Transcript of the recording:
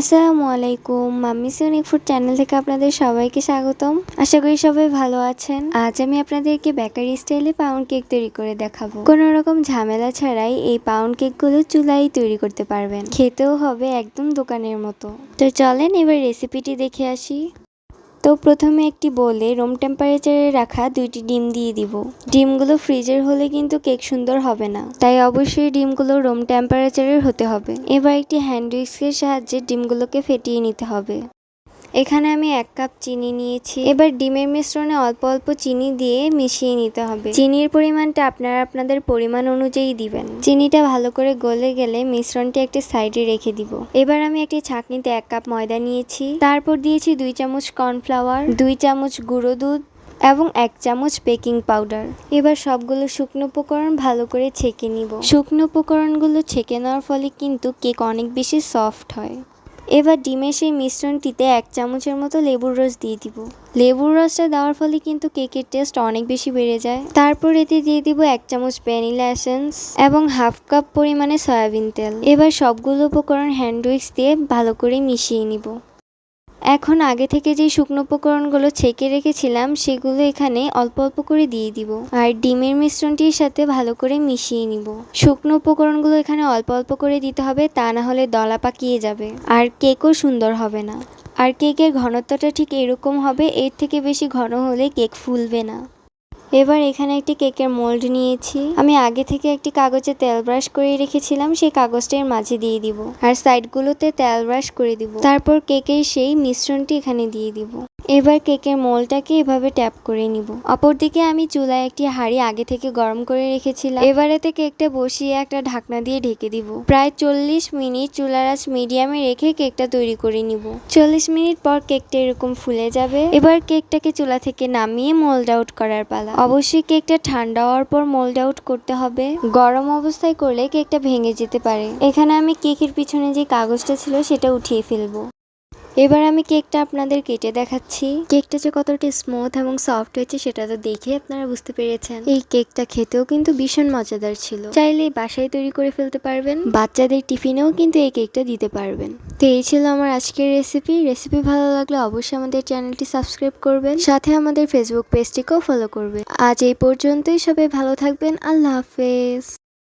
আসসালামু আলাইকুম mummy scenic food channel থেকে আপনাদের সবাইকে স্বাগতম। আশা করি সবাই ভালো আছেন। আজ আমি আপনাদেরকে বেকারি স্টাইলে পাউন্ড কেক তৈরি করে দেখাবো। কোনো রকম ঝামেলা ছাড়াই এই পাউন্ড কেকগুলো চুলাই তৈরি করতে পারবেন। খেতেও হবে একদম দোকানের মতো। তো চলেন এবার রেসিপিটি দেখে আসি। তো প্রথমে একটি বলে রুম টেম্পারেচারে রাখা দুইটি ডিম দিয়ে দিব। ডিমগুলো ফ্রিজের হলে কিন্তু কেক সুন্দর হবে না। তাই অবশ্যই ডিমগুলো রুম টেম্পারেচারের হতে হবে। এবার একটি হ্যান্ড উইক্সের সাহায্যে ডিমগুলোকে ফেটিয়ে নিতে হবে। এখানে আমি এক কাপ চিনি নিয়েছি। এবার ডিমের মিশ্রণে অল্প অল্প চিনি দিয়ে মিশিয়ে নিতে হবে। চিনির পরিমাণটা আপনারা আপনাদের পরিমাণ অনুযায়ী দিবেন। চিনিটা ভালো করে গলে গেলে মিশ্রণটি একটি সাইডে রেখে দিব। এবার আমি একটি ছাঁকনিতে এক কাপ ময়দা নিয়েছি। তারপর দিয়েছি দুই চামচ কর্নফ্লাওয়ার, দুই চামচ গুঁড়ো দুধ এবং এক চামচ বেকিং পাউডার। এবার সবগুলো শুকনো উপকরণ ভালো করে ছেঁকে নিব। শুকনো উপকরণগুলো ছেঁকে নেওয়ার ফলে কিন্তু কেক অনেক বেশি সফট হয়। এবার ডিমের সেই মিশ্রণটিতে এক চামচের মতো লেবুর রস দিয়ে দিব। লেবুর রসটা দেওয়ার ফলে কিন্তু কেকের টেস্ট অনেক বেশি বেড়ে যায়। তারপর এতে দিয়ে দিব এক চামচ ভ্যানিলা এসেন্স এবং হাফ কাপ পরিমাণে সয়াবিন তেল। এবার সবগুলো উপকরণ হ্যান্ড উইক্স দিয়ে ভালো করে মিশিয়ে নিব। এখন আগে থেকে যে শুকনো উপকরণগুলো ছেঁকে রেখেছিলাম, সেগুলো এখানে অল্প অল্প করে দিয়ে দিব। আর ডিমের মিশ্রণটির সাথে ভালো করে মিশিয়ে নিব। শুকনো উপকরণগুলো এখানে অল্প অল্প করে দিতে হবে, তা না হলে দলা পাকিয়ে যাবে। আর কেকও সুন্দর হবে না। আর কেকের ঘনত্বটা ঠিক এরকম হবে, এর থেকে বেশি ঘন হলে কেক ফুলবে না। এবার এখানে একটি কেকের মোল্ড নিয়েছি। আমি আগে থেকে একটি কাগজে তেল ব্রাশ করে রেখেছিলাম, সেই কাগজটা এর মাঝে দিয়ে দিব। আর সাইডগুলোতে তেল ব্রাশ করে দিব। তারপর কেকের সেই মিশ্রণটি এখানে দিয়ে দিব। এবার কেকের মোলটাকে এভাবে ট্যাপ করে নিব। অপরদিকে আমি চুলায় একটি হাঁড়ি আগে থেকে গরম করে রেখেছিলাম। এবার এতে কেকটা বসিয়ে একটা ঢাকনা দিয়ে ঢেকে দিব। প্রায় চল্লিশ মিনিট চুলার আঁচ মিডিয়ামে রেখে কেকটা তৈরি করে নিব। চল্লিশ মিনিট পর কেকটা এরকম ফুলে যাবে। এবার কেকটাকে চুলা থেকে নামিয়ে মোল্ড আউট করার পালা। অবশ্যই কেকটা ঠান্ডা হওয়ার পর মোল্ড আউট করতে হবে। গরম অবস্থায় করলে কেকটা ভেঙে যেতে পারে। এখানে আমি কেকের পিছনে যে কাগজটা ছিল সেটা উঠিয়ে ফেলব। এবার আমি কেকটা আপনাদের কেটে দেখাচ্ছি। কেকটা যে কতটা স্মুথ এবং সফট হয়েছে সেটা তো দেখে আপনারা বুঝতে পেরেছেন। এই কেকটা খেতেও কিন্তু ভীষণ মজাদার ছিল। চাইলে বাসায় তৈরি করে ফেলতে পারবেন। বাচ্চাদের টিফিনেও কিন্তু এই কেকটা দিতে পারবেন। তো এই ছিল আমার আজকের রেসিপি রেসিপি ভালো লাগলে অবশ্যই আমাদের চ্যানেলটি সাবস্ক্রাইব করবেন। সাথে আমাদের ফেসবুক পেজটিকেও ফলো করবেন। আজ এই পর্যন্তই। সবাই ভালো থাকবেন। আল্লাহ হাফেজ।